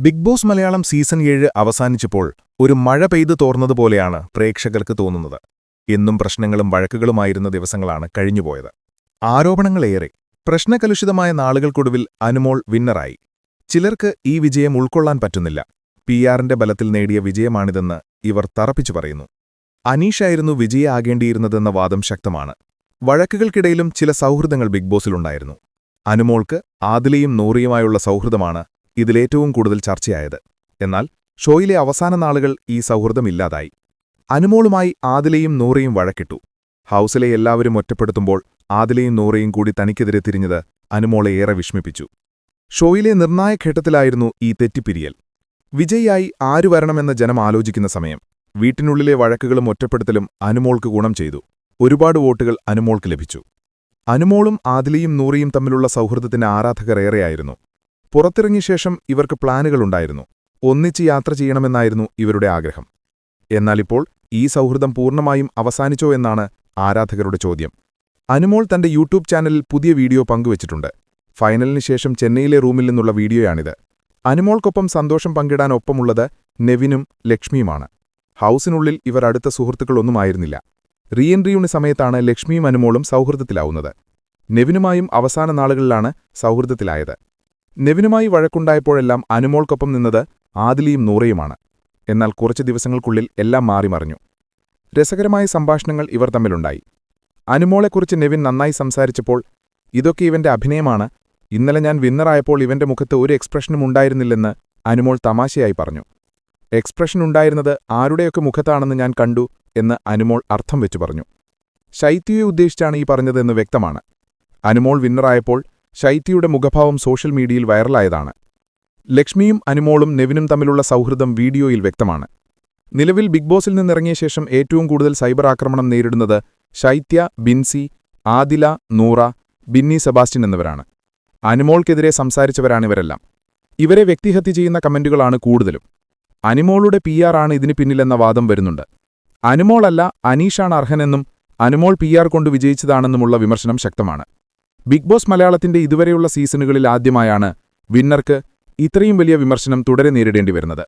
Big boss Malayalam season ഏഴ് അവസാനിച്ചപ്പോൾ ഒരു മഴ പെയ്തു തോർന്നതുപോലെയാണ് പ്രേക്ഷകർക്ക് തോന്നുന്നത്. എന്നും പ്രശ്നങ്ങളും വഴക്കുകളുമായിരുന്ന ദിവസങ്ങളാണ് കഴിഞ്ഞുപോയത്. ആരോപണങ്ങളേറെ. പ്രശ്നകലുഷിതമായ നാളുകൾക്കൊടുവിൽ അനുമോൾ വിന്നറായി. ചിലർക്ക് ഈ വിജയം ഉൾക്കൊള്ളാൻ പറ്റുന്നില്ല. പി ആറിന്റെ ബലത്തിൽ നേടിയ വിജയമാണിതെന്ന് ഇവർ തറപ്പിച്ചു പറയുന്നു. അനീഷായിരുന്നു വിജയാകേണ്ടിയിരുന്നതെന്ന വാദം ശക്തമാണ്. വഴക്കുകൾക്കിടയിലും ചില സൗഹൃദങ്ങൾ ബിഗ് ബോസിലുണ്ടായിരുന്നു. അനുമോൾക്ക് ആദിലയും നൂറിയുമായുള്ള സൗഹൃദമാണ് ഇതിലേറ്റവും കൂടുതൽ ചർച്ചയായത്. എന്നാൽ ഷോയിലെ അവസാന നാളുകൾ ഈ സൗഹൃദം ഇല്ലാതായി. അനുമോളുമായി ആദിലയും നൂറയും വഴക്കിട്ടു. ഹൗസിലെ എല്ലാവരും ഒറ്റപ്പെടുത്തുമ്പോൾ ആദിലയും നൂറയും കൂടി തനിക്കെതിരെ തിരിഞ്ഞത് അനുമോളെ ഏറെ വിഷമിപ്പിച്ചു. ഷോയിലെ നിർണായഘട്ടത്തിലായിരുന്നു ഈ തെറ്റിപ്പിരിയൽ. വിജയായി ആരു വരണമെന്ന ജനം ആലോചിക്കുന്ന സമയം. വീട്ടിനുള്ളിലെ വഴക്കുകളും ഒറ്റപ്പെടുത്തലും അനുമോൾക്ക് ഗുണം ചെയ്തു. ഒരുപാട് വോട്ടുകൾ അനുമോൾക്ക് ലഭിച്ചു. അനുമോളും ആദിലയും നൂറയും തമ്മിലുള്ള സൗഹൃദത്തിന് ആരാധകർ ഏറെയായിരുന്നു. പുറത്തിറങ്ങിയ ശേഷം ഇവർക്ക് പ്ലാനുകളുണ്ടായിരുന്നു. ഒന്നിച്ച് യാത്ര ചെയ്യണമെന്നായിരുന്നു ഇവരുടെ ആഗ്രഹം. എന്നാലിപ്പോൾ ഈ സൗഹൃദം പൂർണമായും അവസാനിച്ചോ എന്നാണ് ആരാധകരുടെ ചോദ്യം. അനുമോൾ തന്റെ യൂട്യൂബ് ചാനലിൽ പുതിയ വീഡിയോ പങ്കുവച്ചിട്ടുണ്ട്. ഫൈനലിന് ശേഷം ചെന്നൈയിലെ റൂമിൽ നിന്നുള്ള വീഡിയോയാണിത്. അനുമോൾക്കൊപ്പം സന്തോഷം പങ്കിടാൻ ഒപ്പമുള്ളത് നെവിനും ലക്ഷ്മിയുമാണ്. ഹൗസിനുള്ളിൽ ഇവർ അടുത്ത സുഹൃത്തുക്കളൊന്നുമായിരുന്നില്ല. റീഎൻട്രിയൂണി സമയത്താണ് ലക്ഷ്മിയും അനുമോളും സൗഹൃദത്തിലാവുന്നത്. നെവിനുമായും അവസാന നാളുകളിലാണ് സൗഹൃദത്തിലായത്. നെവിനുമായി വഴക്കുണ്ടായപ്പോഴെല്ലാം അനുമോൾക്കൊപ്പം നിന്നത് ആദിലിയും നൂറയുമാണ്. എന്നാൽ കുറച്ച് ദിവസങ്ങൾക്കുള്ളിൽ എല്ലാം മാറിമറിഞ്ഞു രസകരമായ സംഭാഷണങ്ങൾ ഇവർ തമ്മിലുണ്ടായി. അനുമോളെക്കുറിച്ച് നെവിൻ നന്നായി സംസാരിച്ചപ്പോൾ ഇതൊക്കെ ഇവന്റെ അഭിനയമാണ്. ഇന്നലെ ഞാൻ വിന്നറായപ്പോൾ ഇവന്റെ മുഖത്ത് ഒരു എക്സ്പ്രഷനും ഉണ്ടായിരുന്നില്ലെന്ന് അനുമോൾ തമാശയായി പറഞ്ഞു. എക്സ്പ്രഷൻ ഉണ്ടായിരുന്നത് ആരുടെയൊക്കെ മുഖത്താണെന്ന് ഞാൻ കണ്ടു എന്ന് അനുമോൾ അർത്ഥം വെച്ചു പറഞ്ഞു. ശൈത്യയെ ഉദ്ദേശിച്ചാണ് ഈ പറഞ്ഞതെന്ന് വ്യക്തമാണ്. അനുമോൾ വിന്നറായപ്പോൾ ശൈത്യയുടെ മുഖഭാവം സോഷ്യൽ മീഡിയയിൽ വൈറലായതാണ്. ലക്ഷ്മിയും അനുമോളും നെവിനും തമ്മിലുള്ള സൗഹൃദം വീഡിയോയിൽ വ്യക്തമാണ്. നിലവിൽ ബിഗ് ബോസിൽ നിന്നിറങ്ങിയ ശേഷം ഏറ്റവും കൂടുതൽ സൈബർ ആക്രമണം നേരിടുന്നത് ശൈത്യ ബിൻസി ആദില നൂറ ബിന്നി സെബാസ്റ്റ്യൻ എന്നിവരാണ്. അനുമോൾക്കെതിരെ സംസാരിച്ചവരാണിവരെല്ലാം ഇവരെ വ്യക്തിഹത്യ ചെയ്യുന്ന കമന്റുകളാണ് കൂടുതലും. അനുമോളുടെ പി ആണ് ഇതിന് പിന്നിലെന്ന വാദം വരുന്നുണ്ട്. അനുമോളല്ല അനീഷാണ് അർഹനെന്നും അനുമോൾ പി ആർ കൊണ്ട് വിജയിച്ചതാണെന്നുമുള്ള വിമർശനം ശക്തമാണ്. ബിഗ് ബോസ് മലയാളത്തിന്റെ ഇതുവരെയുള്ള സീസണുകളിൽ ആദ്യമായാണ് വിന്നർക്ക് ഇത്രയും വലിയ വിമർശനം തുടരെ നേരിടേണ്ടി വരുന്നത്.